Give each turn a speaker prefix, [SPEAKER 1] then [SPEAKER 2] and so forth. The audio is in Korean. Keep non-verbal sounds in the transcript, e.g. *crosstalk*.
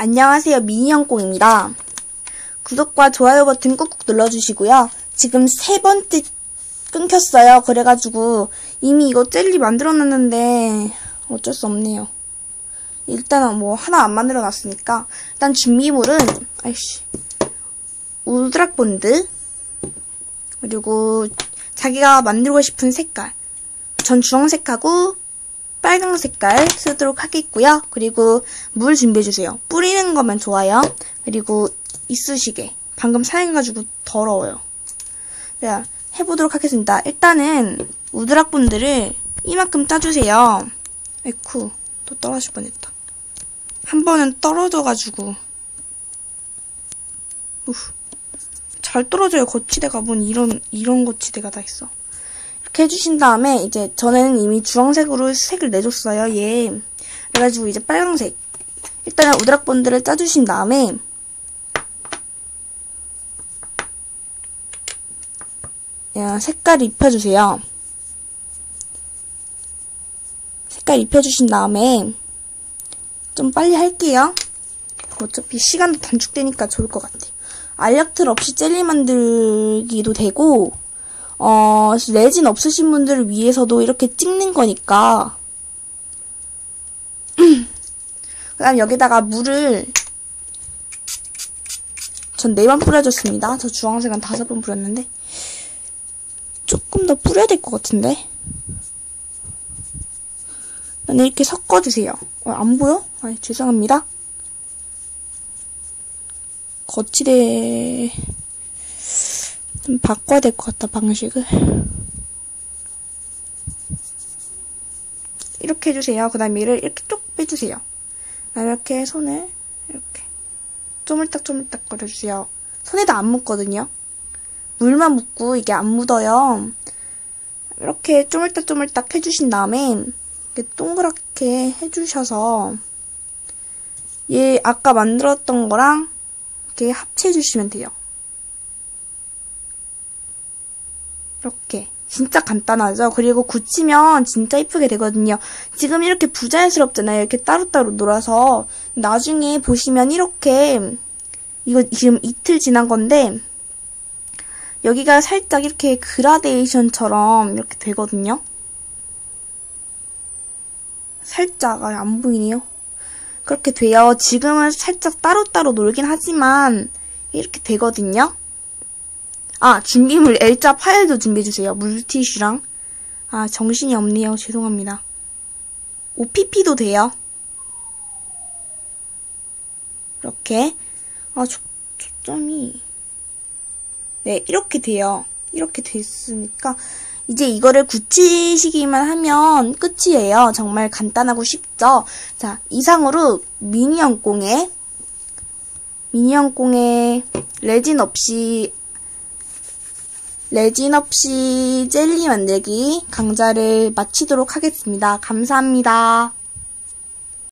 [SPEAKER 1] 안녕하세요. 미니형꽁입니다. 구독과 좋아요 버튼 꾹꾹 눌러주시고요. 지금 세 번째 끊겼어요. 그래가지고 이미 이거 젤리 만들어놨는데 어쩔 수 없네요. 일단은 뭐 하나 안 만들어놨으니까 일단 준비물은 아이씨 우드락 본드 그리고 자기가 만들고 싶은 색깔 전 주황색하고 빨강 색깔 쓰도록 하겠고요. 그리고 물 준비해주세요. 뿌리는 거면 좋아요. 그리고 이쑤시개. 방금 사용해가지고 더러워요. 자, 해보도록 하겠습니다. 일단은 우드락 분들을 이만큼 짜주세요. 에쿠, 또 떨어질 뻔했다. 한 번은 떨어져가지고. 우후. 잘 떨어져요. 거치대가 뭔 이런, 이런 거치대가 다 있어. 이렇게 해주신 다음에 이제 저는 이미 주황색으로 색을 내줬어요. 얘. 그래가지고 이제 빨강색. 일단은 우드락 본드를 짜주신 다음에 색깔 입혀주세요. 색깔 입혀주신 다음에 좀 빨리 할게요. 어차피 시간도 단축되니까 좋을 것 같아요. 알약틀 없이 젤리 만들기도 되고 어, 레진 없으신 분들을 위해서도 이렇게 찍는 거니까 *clears throat* 그 다음 여기다가 물을 전네번 뿌려줬습니다. 저 주황색은 다섯 번 뿌렸는데 조금 더 뿌려야 될 것 같은데 나는 이렇게 섞어주세요. 어, 안 보여? 아 죄송합니다. 거치대 좀 바꿔야 될 것 같다, 방식을. 이렇게 해주세요. 그 다음에 이를 이렇게 쭉 빼주세요. 이렇게 손을 이렇게 쪼물딱쪼물딱 거려주세요. 손에도 안 묻거든요. 물만 묻고 이게 안 묻어요. 이렇게 쪼물딱쪼물딱 해주신 다음에 이렇게 동그랗게 해주셔서 얘 아까 만들었던 거랑 이렇게 합체해주시면 돼요. 이렇게 진짜 간단하죠? 그리고 굳히면 진짜 이쁘게 되거든요. 지금 이렇게 부자연스럽잖아요. 이렇게 따로따로 놀아서 나중에 보시면 이렇게 이거 지금 이틀 지난 건데 여기가 살짝 이렇게 그라데이션처럼 이렇게 되거든요. 살짝 아, 안 보이네요. 그렇게 돼요. 지금은 살짝 따로따로 놀긴 하지만 이렇게 되거든요. 아, 준비물 L자 파일도 준비해주세요. 물티슈랑. 아, 정신이 없네요. 죄송합니다. OPP도 돼요. 이렇게. 아, 초, 초점이. 네, 이렇게 돼요. 이렇게 됐으니까. 이제 이거를 굳히시기만 하면 끝이에요. 정말 간단하고 쉽죠? 자, 이상으로 미니언공에, 미니언공에 레진 없이 레진 없이 젤리 만들기 강좌를 마치도록 하겠습니다. 감사합니다.